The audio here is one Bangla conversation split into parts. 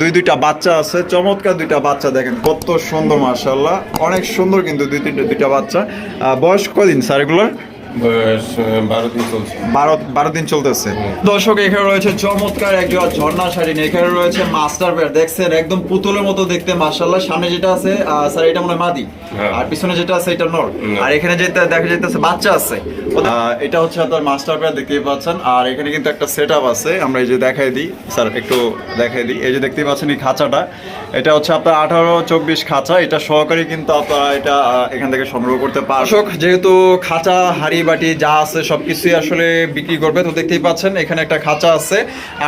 দুই দুইটা বাচ্চা আছে, চমৎকার দুইটা বাচ্চা দেখেন, কত সুন্দর মার্শাল্লাহ অনেক সুন্দর কিন্তু দুই তিনটা, দুইটা বাচ্চা। বয়স কদিন স্যার এগুলোর? বারো দিন বারো বারো দিন চলতেছে। দর্শক এখানে রয়েছে চমৎকার একজন ঝর্ণা শাড়ি এখানে রয়েছে মাস্টার দেখছেন একদম পুতুলের মতো দেখতে মার্শাল্লাহ সামনে যেটা আছে স্যার এটা মনে হয় মাদি। হ্যাঁ। আর পিছনে যেটা আছে এটা নর। আর এখানে যেটা দেখা যাইতেছে বাচ্চা আছে। এটা হচ্ছে আপনার মাস্টার বেয়ার দেখতেই পাচ্ছেন। আর এখানে কিন্তু একটা সেট আছে। আমরা এই যে দেখাই দিই। স্যার একটু দেখাই দিই। এই যে দেখতেই পাচ্ছেন এই খাঁচাটা। এটা হচ্ছে আপনার আঠারো চব্বিশ খাঁচা। এটা সহকারে কিন্তু আপনারা এটা এখান থেকে সংগ্রহ করতে পারেন যেহেতু খাঁচা হাড়ি বাটি যা আছে সবকিছুই আসলে বিক্রি করবে তো দেখতেই পাচ্ছেন এখানে একটা খাঁচা আছে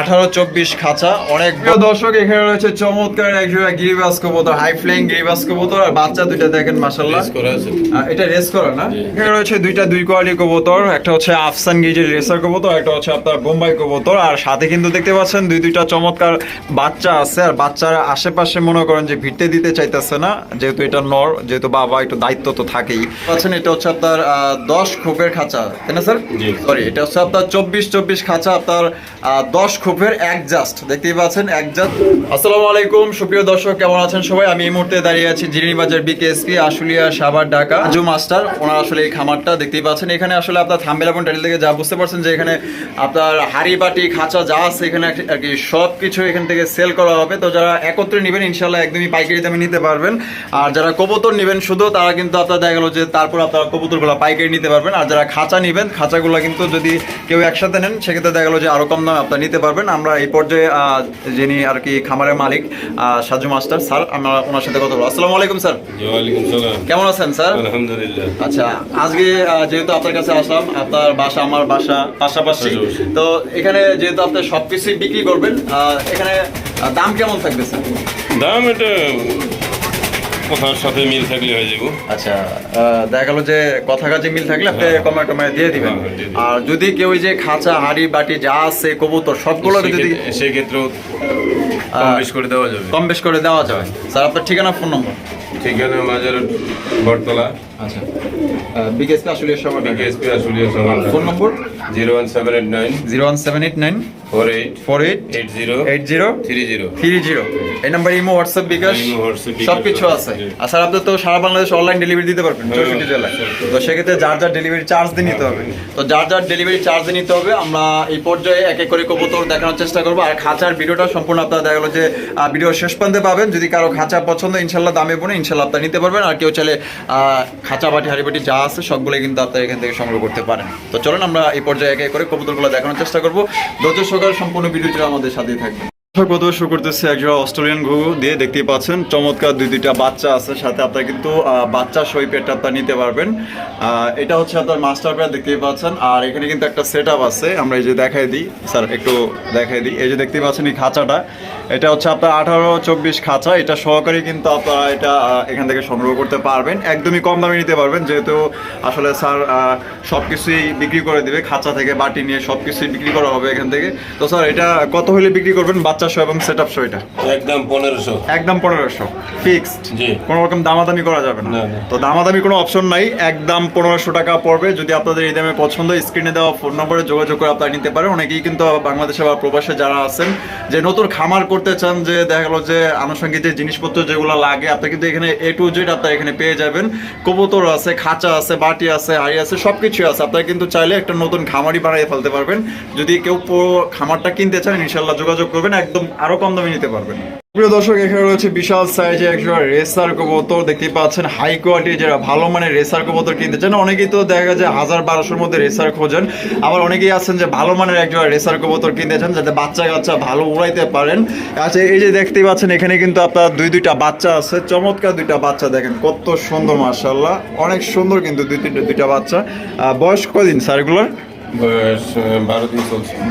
আঠারো চব্বিশ খাঁচা। অনেক দর্শক এখানে রয়েছে চমৎকার একজোড়া গিরিবাস কবুতর হাই ফ্লাইং গিরিবাস কবুতর আর বাচ্চা দুইটা দেখেন মাসাল্লাহ এটা রেস করা না? এখানে রয়েছে দুইটা দুই কোয়ালি কবুতর একটা হচ্ছে আফসান গিজের রেসার কবুতর একটা হচ্ছে আপনার বোম্বাই কবুতর আর সাথে কিন্তু দেখতে পাচ্ছেন দুই দুইটা চমৎকার বাচ্চা আছে আর বাচ্চার আশেপাশে মনে করেন যে ভিড়তে দিতে চাইতেছে না যেহেতু এটা নর যেহেতু বাবা একটু দায়িত্ব তো থাকেই। পাচ্ছেন এটা হচ্ছে আপনার দশ খোপের খাঁচা তাই না স্যার? সরি এটা হচ্ছে আপনার চব্বিশ চব্বিশ খাঁচা আপনার দশ খোপের এক জাস্ট দেখতেই পাচ্ছেন এক জাস্ট। আসসালামু আলাইকুম সুপ্রিয় দর্শক কেমন আছেন সবাই? আমি এই মুহূর্তে দাঁড়িয়ে আছি জিরিনি বাজার বিকেএসপি আশুলিয়া সাভার ঢাকা। আজু মাস্টার ওনার আসলে এই খামারটা দেখতেই পাচ্ছেন এখানে আসলে আপনার থাম্বেল এবং টাইটেল থেকে যা বুঝতে পারছেন যে এখানে আপনার হাড়ি বাটি খাঁচা যা আছে এখানে আর কি সব কিছু এখান থেকে সেল করা হবে। তো যারা একত্রে নেবেন ইনশাল্লাহ একদমই পাইকারি দামে নিতে পারবেন। আর যারা কবুতর নেবেন শুধু তারা কিন্তু আপনার দেখা গেলো যে তারপর আপনারা কবুতরগুলো পাইকারি নিতে পারবেন। আর যারা খাঁচা নেবেন খাঁচাগুলো কিন্তু যদি কেউ একসাথে নেন সেক্ষেত্রে দেখা গেলো যে আরও কম দামে আপনারা নিতে পারবেন। আমরা এই পর্যায়ে যিনি আর কি খামারের মালিক সাজু মাস্টার স্যার আমরা ওনার সাথে কথা বলব। আসসালামু আলাইকুম স্যার। কেমন আছেন স্যার? আলহামদুলিল্লাহ। আচ্ছা আজকে যেহেতু আপনার কাছে আসলাম আপনার বাসা আমার বাসা পাশাপাশি। তো এখানে যেহেতু আপনি সবকিছুই বিক্রি করবেন এখানে দাম কেমন থাকবে স্যার? দাম এটা কথার সাথে মিল থাকলে হয়ে যাব। আচ্ছা দেখা গেল যে কথা কাজে মিল থাকলে আপনি হ্যাঁ। কমায় টমায় দিয়ে দিবেন। হ্যাঁ। আর যদি কেউ যে খাঁচা হাড়ি বাটি যা আছে কবুতর সবগুলো যদি সেক্ষেত্রে- সেক্ষেত্রেও কম বেশ করে দেওয়া যাবে। কম বেশ করে দেওয়া যাবে। স্যার আপনার ঠিকানা ফোন নম্বর? ঠিকানা মাজার বটতলা। আচ্ছা। বিকেএসপি আসলে সবার বিকেএসপি আশুলিয়া সমান phone number? Zero one seven eight nine. Zero one seven eight nine. Four eight. Four eight. Eight zero. Eight zero. Three zero. Three zero. এই number imo WhatsApp bKash imo, WhatsApp, আছে। আর স্যার আপনি তো সারা বাংলাদেশ অনলাইন ডেলিভারি দিতে পারবেন হ্যাঁ, চৌষট্টি জেলায়। তো সেক্ষেত্রে যার যার ডেলিভারি চার্জ দিয়ে নিতে হবে। তো যার যার ডেলিভারি চার্জ দিয়ে নিতে হবে আমরা এই পর্যায়ে এক এক করে কবুতর দেখানোর চেষ্টা করব। আর খাঁচার ভিডিওটা সম্পূর্ণ আপনারা দেখা গেলো যে ভিডিও শেষ পর্যন্ত পাবেন। যদি কারও খাঁচা পছন্দ ইনশাল্লাহ দামে পড়ে ইনশাল্লাহ আপনারা নিতে পারবেন। আর কেউ চাইলে খাঁচা বাটি হাড়ি বাটি যা আছে সবগুলোই কিন্তু আপনারা এখান থেকে সংগ্রহ করতে পারেন। তো চলুন আমরা এই পর্যায়ে এক করে কবুতরগুলো দেখানোর চেষ্টা করব। ধৈর্য সহকারে সম্পূর্ণ ভিডিওটা আমাদের সাথেই থাকবে অস্ট্রেলিয়ান ঘুঘু দিয়ে। পাচ্ছেন, চমৎকার বাচ্চা আছে। সাথে আপনারা কিন্তু নিতে পারবেন। এটা হচ্ছে আপনার দেখতেই পাচ্ছেন। আর এখানে কিন্তু একটা সেট আছে। আমরা এই যে দেখাই দিই, স্যার, একটু দেখাই দিই। এই যে দেখতেই পাচ্ছেন এই খাঁচাটা। এটা হচ্ছে আপনার আঠারো চব্বিশ খাঁচা। এটা সহকারী কিন্তু আপনারা এটা এখান থেকে সংগ্রহ করতে পারবেন। একদমই কম দামে নিতে পারবেন যেহেতু আসলে স্যার সব কিছুই বিক্রি করে দিবে। খাঁচা থেকে বাটি নিয়ে সব কিছুই বিক্রি করা হবে এখান থেকে। তো স্যার এটা কত হলে বিক্রি করবেন? বাচ্চা সহ এবং সেট আপ সহ এটা? একদম পনেরোশো। একদম পনেরোশো। ফিক্সড। কোনো রকম দামাদামি করা যাবে না। তো দামাদামি কোনো অপশন নাই। একদম পনেরোশো টাকা পড়বে। যদি আপনাদের এই দামে পছন্দ স্ক্রিনে দেওয়া ফোন নম্বরে যোগাযোগ করে আপনারা নিতে পারেন। অনেকেই কিন্তু বাংলাদেশে বা প্রবাসে যারা আছেন যে নতুন খামার করতে চান যে দেখা গেলো যে আনুষঙ্গিক যে জিনিসপত্র যেগুলো লাগে, আপনি কিন্তু এখানে এ টু জেড আপনার এখানে পেয়ে যাবেন। কবুতর আছে, খাঁচা আছে, বাটি আছে, হাড়ি আছে সব কিছুই আছে। আপনারা কিন্তু চাইলে একটা নতুন খামারই বানিয়ে ফেলতে পারবেন। যদি কেউ খামারটা কিনতে চান ইনশাল্লাহ যোগাযোগ করবেন, একদম আরও কম দামে নিতে পারবেন। প্রিয় দর্শক এখানে রয়েছে বিশাল সাইজে একজন রেসার কবুতর। দেখতেই পাচ্ছেন হাই কোয়ালিটি যারা ভালো মানের রেসার কবুতর কিনতে চান অনেকেই তো দেখা যায় হাজার বারোশোর মধ্যে রেসার খোঁজেন। আবার অনেকেই আছেন যে ভালো মানের একজন রেসার কবুতর কিনতে চান যাতে বাচ্চা কাচ্চা ভালো উড়াইতে পারেন। আচ্ছা এই যে দেখতে পাচ্ছেন এখানে কিন্তু আপনার দুই দুইটা বাচ্চা আছে। চমৎকার দুইটা বাচ্চা দেখেন কত সুন্দর মার্শাল্লাহ অনেক সুন্দর কিন্তু দুই তিনটা দুইটা বাচ্চা। বয়স কদিন স্যার এগুলোর? বয়স আহ, বারো দিন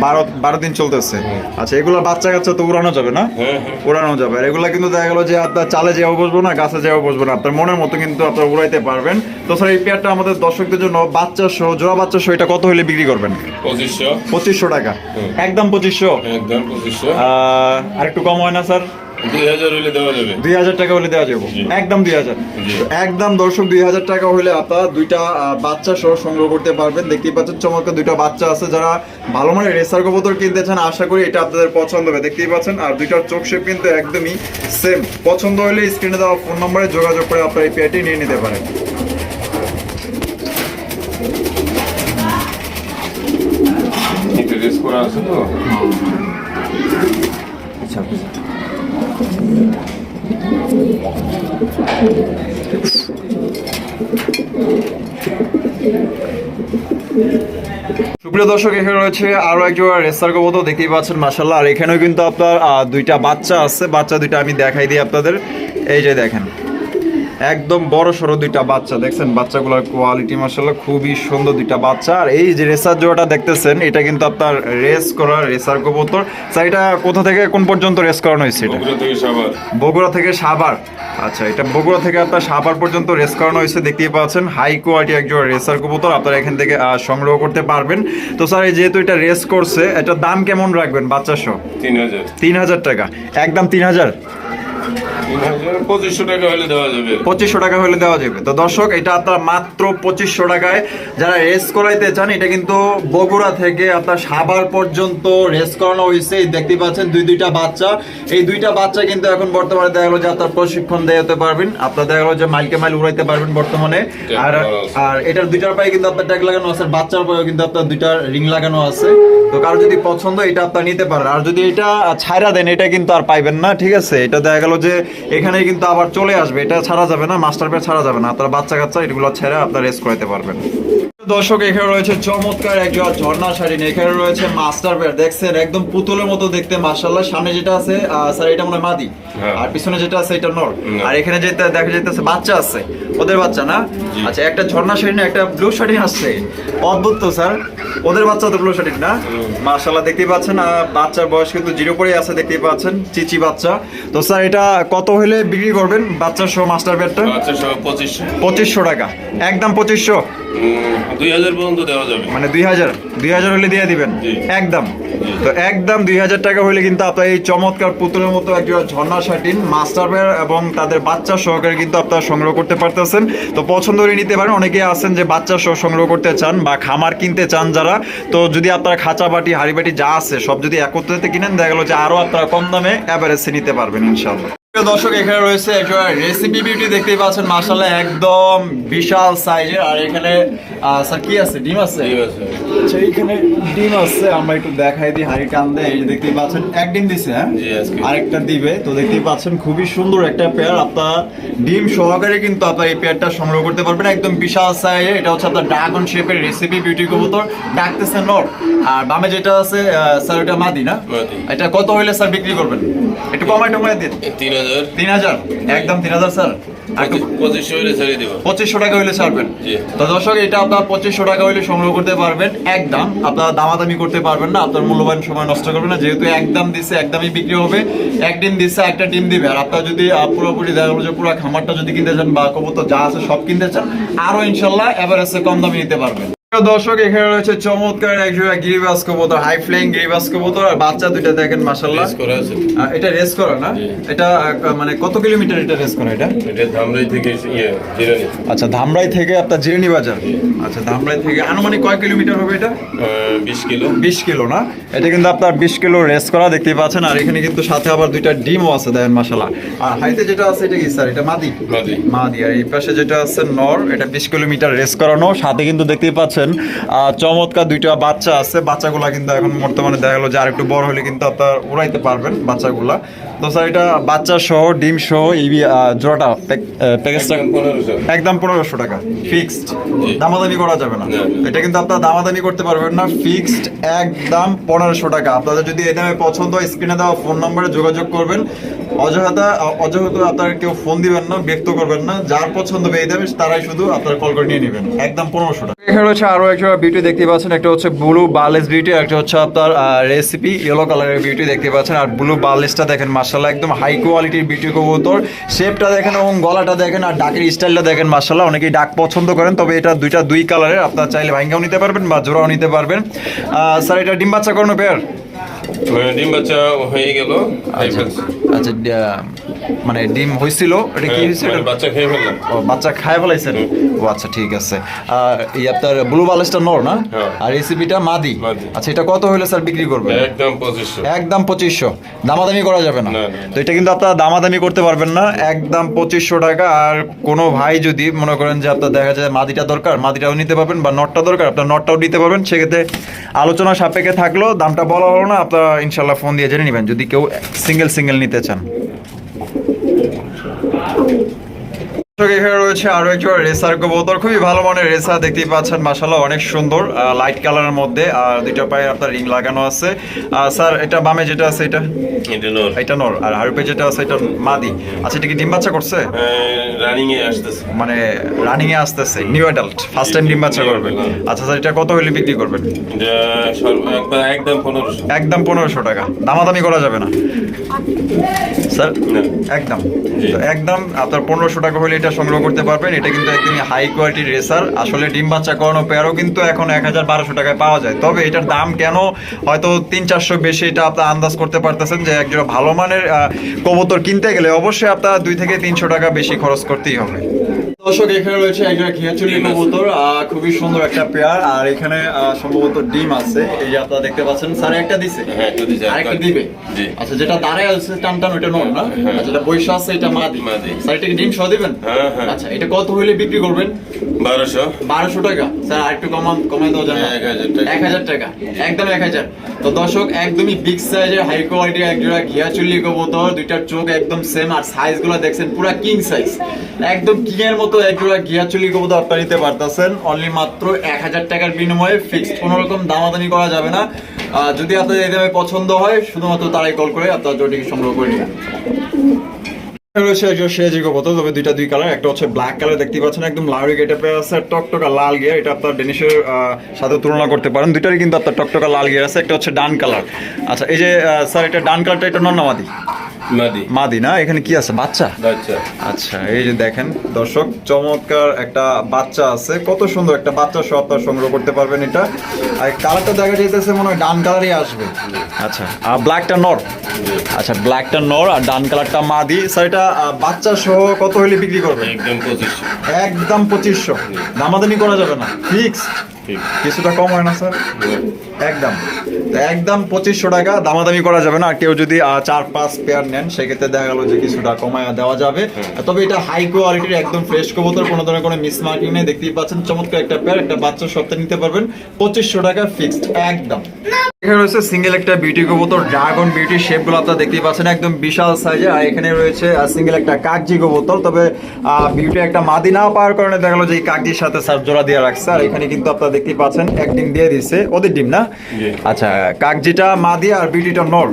বারো বারো দিন চলতেছে। আচ্ছা এগুলো বাচ্চা কাচ্চা তো উড়ানো যাবে না? হ্যাঁ হ্যাঁ। উড়ানো যাবে। আর এগুলো কিন্তু দেখা গেলো যে আপনার চালে যাওয়া বসবো না গাছে যাওয়া বসবো না আপনার মনের মতো কিন্তু আপনারা উড়াইতে পারবেন। তো স্যার এই পেয়ারটা আমাদের দর্শকদের জন্য বাচ্চা সহ জোড়া বাচ্চা সহ এটা কত হলে বিক্রি করবেন? পঁচিশশো। পঁচিশশো টাকা। একদম পঁচিশশো? একদম পঁচিশশো। আর একটু কম হয় না স্যার? দুই হাজার টাকা হলে দেওয়া যাবে। একদম দুই হাজার। একদম দর্শক দুই হাজার টাকা হলে আপনারা দুইটা বাচ্চা সহ সংগ্রহ করতে পারবেন। দেখতেই পাচ্ছেন চমৎকার দুইটা বাচ্চা আছে যারা ভালো মানের রেসার কবুতর কিনতে চান। আশা করি এটা আপনাদের পছন্দ হবে। দেখতেই পাচ্ছেন আর দুইটার চোখ শেপ কিন্তু একদমই সেম পছন্দ হলে স্ক্রিনে দেওয়া ফোন নম্বরে যোগাযোগ করে আপনারা এই পেয়ারটি নিয়ে নিতে পারেন। করা আছে তো? সুপ্রিয় দর্শক, এখানে রয়েছে আরও একজন রেসার কবুতর, দেখতেই পাচ্ছেন মাসাল্লাহ আর এখানেও কিন্তু আপনার দুইটা বাচ্চা আছে। বাচ্চা দুইটা আমি দেখাই দিই আপনাদের। এই যে দেখেন একদম বড় সড়ো দুইটা বাচ্চা। দেখছেন বাচ্চাগুলোর কোয়ালিটি মাসাল্লাহ খুবই সুন্দর দুইটা বাচ্চা। আর এই যে রেসার জোড়াটা দেখতেছেন এটা কিন্তু আপনার রেস করা রেসার কবুতর। স্যার এটা কোথা থেকে কোন পর্যন্ত রেস করানো হয়েছে এটা? বগুড়া থেকে সাবার সাভার। আচ্ছা এটা বগুড়া থেকে আপনার সাভার পর্যন্ত রেস করানো হয়েছে দেখতেই পাচ্ছেন। হাই কোয়ালিটি একজন রেসার কবুতর আপনারা এখান থেকে সংগ্রহ করতে পারবেন। তো স্যার এই যেহেতু এটা রেস করছে এটার দাম কেমন রাখবেন বাচ্চা সহ? তিন হাজার। তিন হাজার টাকা। একদম তিন হাজার? পঁচিশশো টাকা হলে দেওয়া যাবে। তো দর্শক এটা আপনার মাত্র পঁচিশশো টাকায়। যারা রেস করাইতে চান এটা কিন্তু বগুড়া থেকে আপনার সাভার পর্যন্ত রেস করানো হয়েছে। এই দেখতেই পাচ্ছেন দুই দুইটা বাচ্চা। এই দুইটা বাচ্চা কিন্তু এখন বর্তমানে দেখা গেলো যে আপনার প্রশিক্ষণ দেওয়াতে পারবেন। আপনার দেখা গেলো যে মাইলকে মাইল উড়াইতে পারবেন বর্তমানে। আর আর এটার দুইটার পায়ে কিন্তু আপনার ট্যাগ লাগানো আছে বাচ্চার পায়েও কিন্তু আপনার দুইটা রিং লাগানো আছে। তো কারও যদি পছন্দ এটা আপনার নিতে পারেন। আর যদি এটা ছাইরা দেন এটা কিন্তু আর পাইবেন না ঠিক আছে? এটা দেখা গেল যে এখানে কিন্তু আবার চলে আসবে। এটা ছাড়া যাবে না, মাস্টার ছাড়া যাবে না। আপনার বাচ্চা কাচ্চা এগুলো ছেড়ে আপনার রেস্ট করাতে পারবেন। দর্শক এখানে রয়েছে চমৎকার একজন ঝর্ণা শাড়ি এখানে রয়েছে মাস্টার পেয়ার দেখছেন? একদম পুতুলের মতো দেখতে মার্শাল্লাহ সামনে যেটা আছে স্যার এটা মনে মাদি। হ্যাঁ। আর পিছনে যেটা আছে এটা নর। আর এখানে যেটা দেখা যাইতেছে বাচ্চা আছে। ওদের বাচ্চা না? আচ্ছা একটা ঝর্ণা শাড়ি না একটা ব্লু শাড়ি আসছে। অদ্ভুত তো স্যার। ওদের বাচ্চা তো ব্লু শাড়ি না। মার্শাল্লাহ দেখতেই পাচ্ছেন। আহ, বাচ্চার বয়স কিন্তু জিরো পরে আছে দেখতেই পাচ্ছেন। চিচি বাচ্চা। তো স্যার এটা কত হলে বিক্রি করবেন? বাচ্চার সহ মাস্টার পঁচিশশো। পঁচিশশো টাকা। একদম পঁচিশশো। দুই হাজার পর্যন্ত দেওয়া যাবে। মানে দুই হাজার? দুই হাজার হলে দিয়ে দিবেন? একদম। তো একদম দুই হাজার টাকা হলে কিন্তু আপনার এই চমৎকার পুতুলের মতো একটা ঝর্ণা শাটিন মাস্টার এবং তাদের বাচ্চা সহকারে কিন্তু আপনারা সংগ্রহ করতে পারতেছেন। তো পছন্দ করে নিতে পারেন। অনেকে আছেন যে বাচ্চা সহ সংগ্রহ করতে চান বা খামার কিনতে চান যারা। তো যদি আপনারা খাঁচা বাটি হাড়ি বাটি যা আছে সব যদি একত্রিত কিনেন দেখা গেলো যে আরও আপনারা কম দামে অ্যাভারেজে নিতে পারবেন ইনশাল্লাহ দর্শক এখানে রয়েছে একটা রেসিপি বিউটি দেখতেই পাচ্ছেন। মাসাল্লাহ একদম বিশাল সাইজের আর এখানে স্যার কি আছে? ডিম আছে? আচ্ছা ডিম আছে। আমরা একটু দেখাই দিই হাড়ি টান দেয় এই যে দেখতেই পাচ্ছেন এক ডিম দিছে হ্যাঁ? আরেকটা দিবে। তো দেখতেই পাচ্ছেন খুবই সুন্দর একটা পেয়ার আপনার ডিম সহকারে কিন্তু আপনার এই পেয়ারটা সংগ্রহ করতে পারবেন। একদম বিশাল সাইজের এটা হচ্ছে আপনার ড্রাগন শেপের রেসিপি বিউটি কবুতর। ডাকতেছে নর। আর বামে যেটা আছে স্যার ওটা মাদি না? এটা কত হইলে স্যার বিক্রি করবেন? একটু কমাই টমাই দিন। তিন হাজার তিন হাজার একদম তিন হাজার স্যার। আর একটু পঁচিশ- পঁচিশশো হলে ছেড়ে দেবো। পঁচিশশো টাকা হইলে ছাড়বেন। তো দর্শক এটা আপনার পঁচিশশো টাকা হইলে সংগ্রহ করতে পারবেন। একদম আপনার দামাদামি করতে পারবেন না। আপনার মূল্যবান সময় নষ্ট করবেন না। যেহেতু একদম দিচ্ছে একদমই বিক্রি হবে। এক ডিম দিচ্ছে একটা ডিম দিবে। আর আপনার যদি পুরোপুরি দেখা গেলো যে পুরো খামারটা যদি কিনতে চান বা কবুতর যা আছে সব কিনতে চান আরও ইনশাল্লাহ এভারেজে কম দামে নিতে পারবেন। দর্শক এখানে রয়েছে চমৎকার একজোড়া গিরিবাস কবুতর হাই ফ্লাইং গিরিবাস কবুতর আর বাচ্চা দুইটা দেখেন এটা রেস করা না? এটা মানে কত কিলোমিটার এটা রেস করা এটা? এটা ধামরাই থেকে ইয়ে জিরানি আচ্ছা ধামরাই থেকে আপনার জিরেনি বাজার? আচ্ছা ধামরাই থেকে আনুমানিক কয় কিলোমিটার হবে এটা? বিশ কিলো। বিশ কিলো না? এটা কিন্তু আপনার বিশ কিলো রেস করা দেখতে পাচ্ছেন আর এখানে কিন্তু সাথে আবার দুইটা ডিমও আছে দেখেন মাসালা আর হাইতে যেটা আছে এটা কি স্যার? এটা মাদি? মাদি। মাদি আর এই পাশে যেটা আছে নর এটা বিশ কিলোমিটার রেস করানো সাথে কিন্তু দেখতেই পাচ্ছেন আহ, চমৎকার দুইটা বাচ্চা আছে। বাচ্চাগুলা কিন্তু এখন বর্তমানে দেখা গেলো যে আর একটু বড় হলে কিন্তু আপনার উড়াইতে পারবেন বাচ্চাগুলা। তো স্যার এটা বাচ্চা সহ ডিম সহ এই জোড়াটা প্যাকেজটা একদম পনেরোশো। টাকা। ফিক্সড। দামাদামি করা যাবে না। এটা কিন্তু আপনার দামাদামি করতে পারবেন না। ফিক্সড একদম পনেরোশো টাকা। আপনাদের যদি এই দামে পছন্দ হয় স্ক্রিনে দেওয়া ফোন নম্বরে যোগাযোগ করবেন। অযথা অযথা আপনার কেউ ফোন দিবেন না ব্যক্ত করবেন না। যার পছন্দ হবে এই দামে তারাই শুধু আপনার কল করে নিয়ে নেবেন। একদম পনেরোশো টাকা। এখানে রয়েছে আরও একটা বিউটি দেখতে পাচ্ছেন একটা হচ্ছে ব্লু বার্লেস বিউটি একটা হচ্ছে আপনার রেসিপি ইয়েলো কালারের বিউটি দেখতে পাচ্ছেন। আর ব্লু বার্লেসটা দেখেন মার্শাল্লাহ একদম হাই কোয়ালিটির বিউটি কবুতর। শেপটা দেখেন এবং গলাটা দেখেন আর ডাকের স্টাইলটা দেখেন মার্শাল্লাহ অনেকেই ডাক পছন্দ করেন তবে এটা দুইটা দুই কালারের আপনার চাইলে ভাঙ্গাও নিতে পারবেন বা জোড়াও নিতে পারবেন। স্যার এটা ডিম বাচ্চা করানো পেয়ার ডিম বাচ্চা হয়ে গেল আচ্ছা আচ্ছা মানে ডিম হয়েছিল এটা কি হ্যাঁ, হয়েছিল মানে বাচ্চা খেয়ে বাচ্চা খায় ফেলাইছেন? ও আচ্ছা ঠিক আছে। আর এই আপনার ব্লু বালেসটা নর না? হ্যাঁ। আর রেসিপিটা মাদি। আচ্ছা এটা কত হইলে স্যার বিক্রি করবেন? একদম পঁচিশশো। একদম পঁচিশশো। দামাদামি করা যাবে না। তো এটা কিন্তু আপনারা দামাদামি করতে পারবেন না। একদম পঁচিশশো টাকা। আর কোনো ভাই যদি মনে করেন যে আপনার দেখা যায় মাদিটা দরকার মাদিটাও নিতে পারবেন বা নটটা দরকার আপনার নটটাও নিতে পারবেন। সেক্ষেত্রে আলোচনা সাপেক্ষে থাকলেও দামটা বলা হলো না আপনারা ইনশাল্লাহ ফোন দিয়ে জেনে নেবেন। যদি কেউ সিঙ্গেল সিঙ্গেল নিতে চান দর্শক, এখানে রয়েছে আরও একজন রেসার কবুতর। খুবই ভালো মানের রেসা দেখতেই পাচ্ছেন মাশাআল্লাহ অনেক সুন্দর লাইট কালারের মধ্যে আর দুইটা পায়ে আপনার রিং লাগানো আছে। স্যার এটা বামে যেটা আছে এটা? এটা নর। আর হারুপে যেটা আছে এটা মাদি। আচ্ছা এটা কি ডিম বাচ্চা করছে? রানিং এ আসতেছে। মানে রানিং এ আসতেছে নিউ অ্যাডাল্ট ফার্স্ট টাইম ডিম বাচ্চা আচ্ছা স্যার এটা কত হলে বিক্রি করবেন? একদম পনেরোশো। একদম পনেরোশো টাকা। দামাদামি করা যাবে না। স্যার একদম। একদম আপনার পনেরোশো টাকা হলে এটা সংগ্রহ করতে পারবেন। এটা কিন্তু একদমই হাই কোয়ালিটির রেসার আসলে ডিম বাচ্চা করানো পেয়ারও কিন্তু এখন এক হাজার বারোশো টাকায় পাওয়া যায়। তবে এটার দাম কেন? হয়তো তিন চারশো বেশি এটা আপনার আন্দাজ করতে পারতেছেন যে একজন ভালো মানের কবুতর কিনতে গেলে অবশ্যই আপনার দুই থেকে তিনশো টাকা বেশি খরচ করতেই হবে। দর্শক এখানে রয়েছে খিয়াচুলি কবুতর খুবই সুন্দর একটা পেয়ার আর এখানে সম্ভবত ডিম আছে। এই যে আপনারা দেখতে পাচ্ছেন স্যার একটা দিছে। হ্যাঁ, একটা দিছে, আরেকটা দিবে? জি। আচ্ছা যেটা দাঁড়ায় আছে নর না? হ্যাঁ। যেটা বৈশা আছে এটা মাদি। মাদি। স্যার এটা কি ডিম সহ দিবেন? হ্যাঁ, হ্যাঁ। আচ্ছা এটা কত হইলে বিক্রি করবেন? টাকা। স্যার আরেকটু কমান টাকা। একদম এক হাজার। তো দর্শক একদমই বিগ সাইজের হাই কোয়ালিটির এক জোড়া ঘিয়া চুল্লি কবুতর দুইটার চোখ একদম সেম আর সাইজগুলো দেখছেন পুরো কিং সাইজ একদম কিং এর মতো এক জোড়া ঘিয়া চুল্লি কবুতর আপনারা নিতে পারতেছেন। অনলি মাত্র এক হাজার টাকার বিনিময়ে ফিক্সড কোনো রকম দামাদামি করা যাবে না। যদি এই দামে পছন্দ হয়, শুধুমাত্র তারাই কল করে আপনার সংগ্রহ করে তবে দুইটা দুই কালার একটা হচ্ছে ব্ল্যাক কালার দেখতে পাচ্ছেন একদম লাউরি আছে, টকটকা লাল গিয়ার, এটা আপনার ডেনিশের তুলনা করতে পারেন। কিন্তু আপনার টকটকা লাল গিয়ার আছে, একটা হচ্ছে ডান কালার আচ্ছা এই যে স্যার এটা ডান কালারটা এটা নন্নামাদি মাদি। মাদি না? এখানে কি আছে? বাচ্চা? আচ্ছা এই যে দেখেন দর্শক চমৎকার একটা বাচ্চা আছে। কত সুন্দর একটা বাচ্চা সহ আপনার সংগ্রহ করতে পারবেন এটা। আর কালারটা দেখা যাইতেছে মনে হয় ডান কালারই আসবে। আচ্ছা আর ব্ল্যাকটা নর। আচ্ছা ব্ল্যাকটা নর আর ডান কালারটা মাদি। স্যার এটা বাচ্চা সহ কত হলে বিক্রি করবে একদম পঁচিশশো। একদম পঁচিশশো। দামাদামি করা যাবে না। ফিক্স ঠিক কিছুটা কম হয় না স্যার? একদম। একদম পঁচিশশো টাকা দামাদামি করা যাবে না। কেউ যদি চার পাঁচ পেয়ার নেন সেক্ষেত্রে দেখা গেল যে কিছুটা কমায় দেওয়া যাবে। তবে এটা হাই কোয়ালিটির একদম ফ্রেশ কবুতর কোনো ধরনের কোনো মিস মার্কিং নেই। দেখতেই পাচ্ছেন চমৎকার একটা পেয়ার একটা বাচ্চা সপ্তাহে নিতে পারবেন। পঁচিশশো টাকা ফিক্সড একদম। এখানে রয়েছে সিঙ্গেল একটা বিউটি কবুতর ড্রাগন বিউটি শেপগুলো আপনারা দেখতেই পাচ্ছেন একদম বিশাল সাইজের আর এখানে রয়েছে সিঙ্গেল একটা কাকজি কবুতর। তবে বিউটি একটা মাদি না পাওয়ার কারণে দেখা গেলো যে এই কাকজির সাথে স্যার জোড়া দিয়ে রাখছে। আর এখানে কিন্তু আপনারা দেখতেই পাচ্ছেন এক ডিম দিয়ে দিচ্ছে ওদের ডিম না। আচ্ছা কাকজিটা মাদি আর বিউটিটা নর।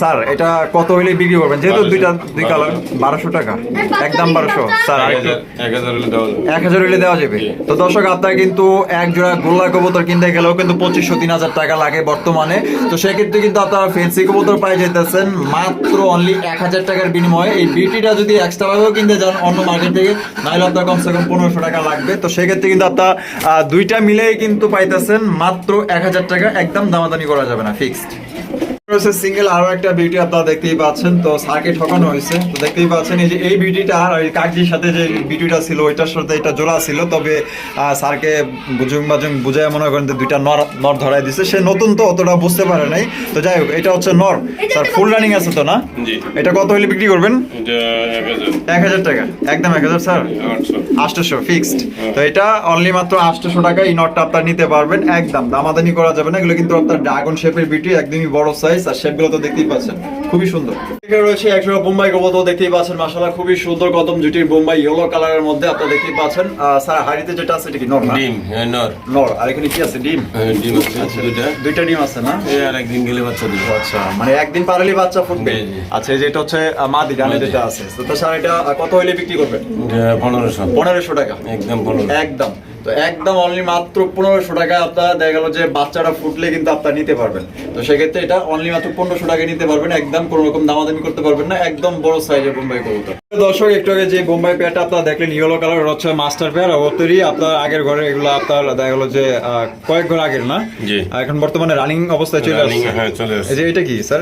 স্যার এটা কত হইলে বিক্রি করবেন? যেহেতু দুইটা দুই কালার বারোশো। টাকা। একদম বারোশো স্যার। এক হাজার হইলে দেওয়া যাবে। তো দর্শক আপনার কিন্তু এক জোড়া গোল্লা কবুতর কিনতে গেলেও কিন্তু পঁচিশশো তিন হাজার টাকা লাগে বর্তমানে। তো সেক্ষেত্রে কিন্তু আপনারা ফেন্সি কবুতর পাই যেতেছেন মাত্র অনলি এক হাজার টাকার বিনিময়ে। এই বিউটিটা যদি এক্সট্রা ভাবেও কিনতে যান অন্য মার্কেট থেকে নাহলে আপনার কমসে কম পনেরোশো টাকা লাগবে। তো সেক্ষেত্রে কিন্তু আপনার দুইটা মিলেই কিন্তু পাইতেছেন মাত্র এক হাজার টাকা একদম দামাদামি করা যাবে না ফিক্সড রয়েছে সিঙ্গেল আরও একটা বিউটি আপনারা দেখতেই পাচ্ছেন তো সার্কে ঠকানো হয়েছে। তো দেখতেই পাচ্ছেন এই যে এই বিউটিটা আর ওই কাকজির সাথে যে বিউটিটা ছিল ওইটার সাথে এটা জোড়া ছিল তবে স্যারকে বুঝুং বাজুং বুঝায় মনে করেন যে দুইটা নর নর ধরাই দিছে। সে নতুন তো অতটা বুঝতে পারে নাই। তো যাই হোক এটা হচ্ছে নর। স্যার ফুল রানিং আছে তো না? এটা কত হলে বিক্রি করবেন? এক হাজার। টাকা। একদম এক হাজার স্যার আটশোশো ফিক্সড তো এটা অনলি মাত্র আটশোশো টাকা এই নটটা আপনার নিতে পারবেন। একদম দামাদানি করা যাবে না। এগুলো কিন্তু আপনার ড্রাগন শেপের বিউটি একদমই বড় সাইজ আর শেপগুলো তো দেখতেই পাচ্ছেন খুবই সুন্দর। এখানে রয়েছে একশো বোম্বাই কবুতর দেখতেই পাচ্ছেন মাসাল্লাহ খুবই সুন্দর কদম জুটির বোম্বাই ইয়েলো কালারের মধ্যে আপনারা দেখতেই পাচ্ছেন। স্যার হাড়িতে যেটা আছে এটা কি নর ডিম হ্যাঁ নর। নর আর এখানে কি আছে? ডিম? হ্যাঁ, ডিম আছে দুইটা। দুইটা। ডিম আছে না? এই আর একদিন গেলে বাচ্চা দিবে। আচ্ছা মানে একদিন পারলে বাচ্চা ফুটবে। জি, জি। আচ্ছা এই হচ্ছে মাদি ডানে যেটা আছে তো স্যার এটা কত হইলে বিক্রি করবেন? পনেরোশো। পনেরোশো টাকা। একদম একদম। তো একদম অনলি মাত্র পনেরোশো টাকায় আপনার দেখা গেল যে বাচ্চাটা ফুটলে কিন্তু আপনার নিতে পারবেন। তো সেক্ষেত্রে এটা অনলি মাত্র পনেরোশো টাকায় নিতে পারবেন একদম কোনো রকম দামাদামি করতে পারবেন না একদম বড় সাইজের বোম্বাই কবুতর। দর্শক একটু আগে যে বোম্বাই পেয়ারটা আপনারা দেখলেন ইয়েলো কালার হচ্ছে মাস্টার পেয়ার অবতরই আপনার আগের ঘরে এগুলো আপনার দেখা গেলো যে কয়েক ঘর আগের না? এখন বর্তমানে রানিং অবস্থায় চলে আসছে। হ্যাঁ, যে এটা কি স্যার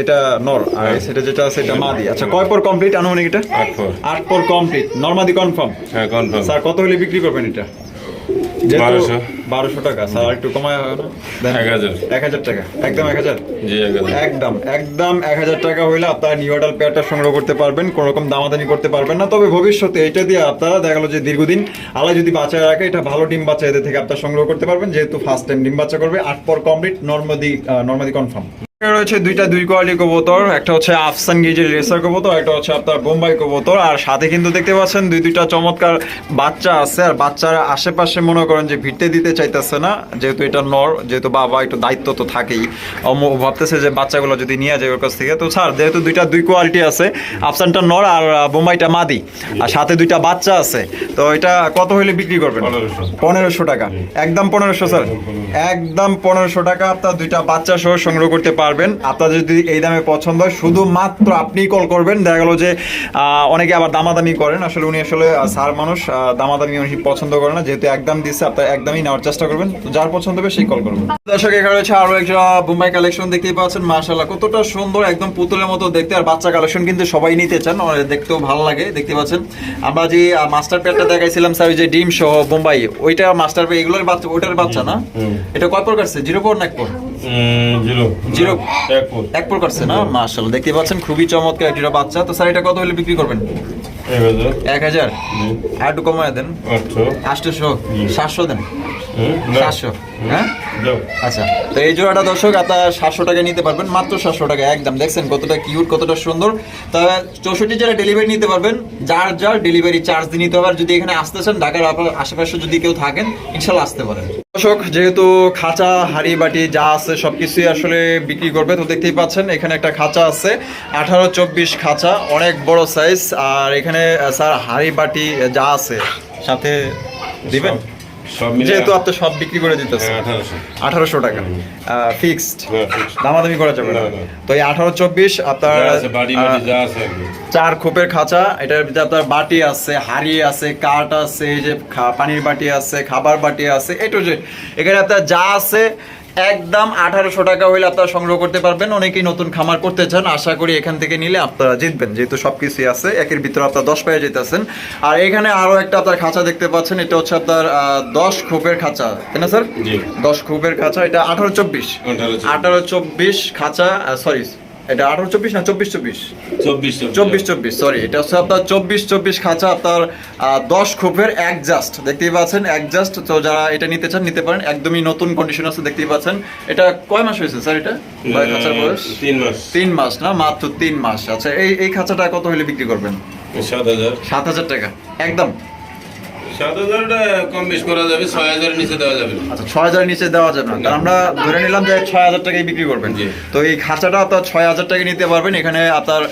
এটা? নর আর সেটা যেটা আছে এটা মাদি। আচ্ছা কয় পর কমপ্লিট আনুমানিক এটা? আট পর। আট পর কমপ্লিট নর্মাদি কনফার্ম হ্যাঁ কনফার্ম স্যার কত হলে বিক্রি করবেন এটা? বারোশো। বারোশো টাকা স্যার একটু কমায় হবে না? এক হাজার। এক হাজার টাকা। একদম এক হাজার? জি একদম একদম একদম এক হাজার টাকা হইলে আপনারা নিউ পেয়ারটা সংগ্রহ করতে পারবেন কোনো রকম দামাদানি করতে পারবেন না। তবে ভবিষ্যতে এটা দিয়ে আপনারা দেখা গেলো যে দীর্ঘদিন আল্লাহ যদি বাচ্চা রাখে এটা ভালো ডিম বাচ্চা এদের থেকে আপনারা সংগ্রহ করতে পারবেন যেহেতু ফার্স্ট টাইম ডিম বাচ্চা করবে আট পর কমপ্লিট নর্মাদি নর্মাদি কনফার্ম রয়েছে দুইটা দুই কোয়ালিটি কবুতর একটা হচ্ছে আফসান গিজের রেসার কবুতর একটা হচ্ছে আপনার বোম্বাই কবুতর। আর সাথে কিন্তু দেখতে পাচ্ছেন দুই দুইটা চমৎকার বাচ্চা আছে। আর বাচ্চারা আশেপাশে মনে করেন যে ভিটতে দিতে চাইতেছে না যেহেতু এটা নর যেহেতু বাবা একটু দায়িত্ব তো থাকেই। ভাবতেছে যে বাচ্চাগুলো যদি নিয়ে যায় ওর কাছ থেকে। তো স্যার যেহেতু দুইটা দুই কোয়ালিটি আছে আফসানটা নর আর বোম্বাইটা মাদি। আর সাথে দুইটা বাচ্চা আছে। তো এটা কত হলে বিক্রি করবেন? পনেরোশো। টাকা। একদম পনেরোশো স্যার। একদম পনেরোশো। টাকা। আপনার দুইটা বাচ্চা সহ সংগ্রহ করতে পারবেন। আপনার যদি এই দামে পছন্দ হয় শুধুমাত্র আপনিই কল করবেন। দেখা গেলো যে অনেকে আবার দামাদামি করেন। আসলে উনি আসলে স্যার মানুষ দামাদামি উনি পছন্দ করে না। যেহেতু একদম দিচ্ছে আপনার একদমই নেওয়ার চেষ্টা করবেন। তো যার পছন্দ হবে সেই কল করবেন দর্শক এখানে রয়েছে আরও একটা বোম্বাই কালেকশন দেখতেই পাচ্ছেন। মার্শাল্লাহ কতটা সুন্দর একদম পুতুলের মতো দেখতে। আর বাচ্চা কালেকশন কিন্তু সবাই নিতে চান দেখতেও ভালো লাগে দেখতে পাচ্ছেন। আমরা যে মাস্টার প্যাডটা দেখাইছিলাম স্যার ওই যে ডিম সহ বোম্বাই ওইটা মাস্টার প্যাড এগুলোর বাচ্চা ওইটার বাচ্চা না? এটা কয় প্রকার জিরো না এক পর জিরো। জিরো। এক প্রকার না? মার্শাল্লাহ দেখতে পাচ্ছেন খুবই চমৎকার একটা বাচ্চা। তো স্যার এটা কত হলে বিক্রি করবেন? এক হাজার। আর একটু কমায় দেন। আটশো। সাতশো দেন। সাতশো। হ্যাঁ? আচ্ছা তো এই জোড়াটা দর্শক আপনার সাতশো টাকা নিতে পারবেন মাত্র সাতশো টাকা একদম। দেখছেন কতটা কিউট কতটা সুন্দর। তবে চৌষট্টি যারা ডেলিভারি নিতে পারবেন যার যার ডেলিভারি চার্জ দিয়ে নিতে হবে। আর যদি এখানে আসতে চান ঢাকার আশেপাশে যদি কেউ থাকেন ইনশাল্লাহ আসতে পারেন। দর্শক যেহেতু খাঁচা হাড়ি বাটি যা আছে সবকিছুই আসলে বিক্রি করবে তো দেখতেই পাচ্ছেন এখানে একটা খাঁচা আছে আঠারো চব্বিশ খাঁচা অনেক বড় সাইজ আর এখানে স্যার হাড়ি বাটি যা আছে সাথে দিবেন? যেহেতু আপনি সব বিক্রি করে দিতেছেন। হ্যাঁ, আঠারোশো। টাকা। ফিক্সড হ্যাঁ, দামাদামি করা যাবে না। তো এই আঠারো চব্বিশ আপনার। চার খোপের খাঁচা এটার ভিতরে আপনার বাটি আছে হাড়ি আছে কাঠ আছে এই যে পানির বাটি আছে খাবার বাটি আছে এটু যে এখানে আপনার যা আছে একদম আঠারোশো টাকা হইলে আপনারা সংগ্রহ করতে পারবেন। অনেকেই নতুন খামার করতে চান। আশা করি এখান থেকে নিলে আপনারা জিতবেন। যেহেতু সব কিছুই আছে একের ভিতরে আপনার দশ পায়ে যেতেছেন আর এখানে আরও একটা আপনার খাঁচা দেখতে পাচ্ছেন। এটা হচ্ছে আপনার দশ খোপের খাঁচা। তাই না স্যার? দশ খোপের খাঁচা। এটা আঠারো চব্বিশ। আঠারো আঠারো চব্বিশ খাঁচা সরি এটা আঠারো চব্বিশ না চব্বিশ চব্বিশ? চব্বিশ চব্বিশ চব্বিশ সরি এটা হচ্ছে আপনার চব্বিশ চব্বিশ খাঁচা আপনার দশ খোপের একজাস্ট দেখতেই পাচ্ছেন একজাস্ট তো যারা এটা নিতে চান নিতে পারেন একদমই নতুন কন্ডিশন আছে দেখতেই পাচ্ছেন। এটা কয় মাস হয়েছে স্যার এটা? খাঁচার বয়স? তিন মাস। তিন মাস না? মাত্র তিন মাস। আচ্ছা এই এই খাঁচাটা কত হলে বিক্রি করবেন? সাত হাজার। সাত হাজার টাকা। একদম। কম বেশ করা যাবে ছয় হাজারের নিচে দেওয়া যাবে আচ্ছা ছয় হাজার নিচে দেওয়া যাবে না। আমরা ধরে নিলাম যে ছয় হাজার টাকায় বিক্রি করবেন। তো এই খাঁচাটা আপনার ছয় হাজার টাকা নিতে পারবেন। এখানে আপনার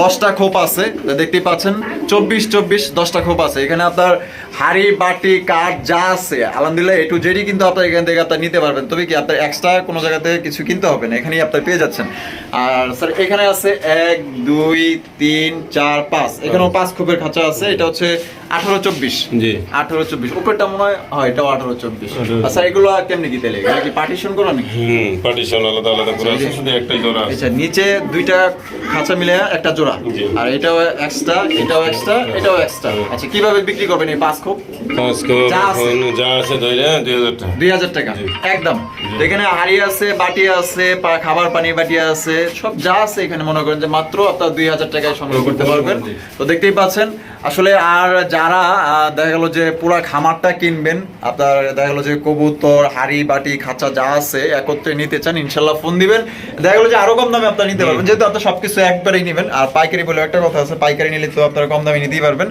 দশটা খোপ আছে দেখতেই পাচ্ছেন। চব্বিশ চব্বিশ দশটা খোপ আছে। এখানে আপনার হাড়ি বাটি কাঠ যা আছে আলহামদুলিল্লাহ এ টু জেডি কিন্তু আপনার এখান থেকে আপনার নিতে পারবেন। তবে কি আপনার এক্সট্রা কোনো জায়গা থেকে কিছু কিনতে হবে না? এখানেই আপনার পেয়ে যাচ্ছেন। আর স্যার এখানে আছে এক দুই তিন চার পাঁচ। এখানেও পাঁচ খোপের খাঁচা আছে। এটা হচ্ছে আঠারো চব্বিশ। জি। আঠারো চব্বিশ। উপরটা মনে হয় হয় এটাও আঠারো চব্বিশ। আচ্ছা এগুলো কেমনি কি তেলে এগুলো কি পার্টিশন করা নাকি? হুম পার্টিশন আলাদা আলাদা করে আছে শুধু একটাই জোড়া আচ্ছা নিচে দুইটা খাঁচা মিলে একটা জোড়া। আর এটাও এক্সট্রা এটাও এক্সট্রা এটাও এক্সট্রা আচ্ছা কীভাবে বিক্রি করবেন এই পাঁচ খোপ যা আছে। দুই হাজার টাকা। একদম। এখানে হাড়ি আছে বাটি আছে খাবার পানির বাটি আছে সব যা আছে এখানে মনে করেন যে মাত্র আপনার দুই হাজার টাকায় সংগ্রহ করতে পারবেন। তো দেখতেই পাচ্ছেন আসলে আর যারা দেখা গেল যে পুরা খামারটা কিনবেন আপনার দেখা গেল যে কবুতর হাড়ি বাটি খাঁচা যা আছে একত্রে নিতে চান ইনশাল্লাহ ফোন দিবেন। দেখা গেল যে আরও কম দামে আপনার নিতে পারবেন যেহেতু আপনার সবকিছু একবারেই নেবেন। আর পাইকারি বলে একটা কথা আছে, পাইকারি নিলে তো আপনারা কম দামে নিতেই পারবেন।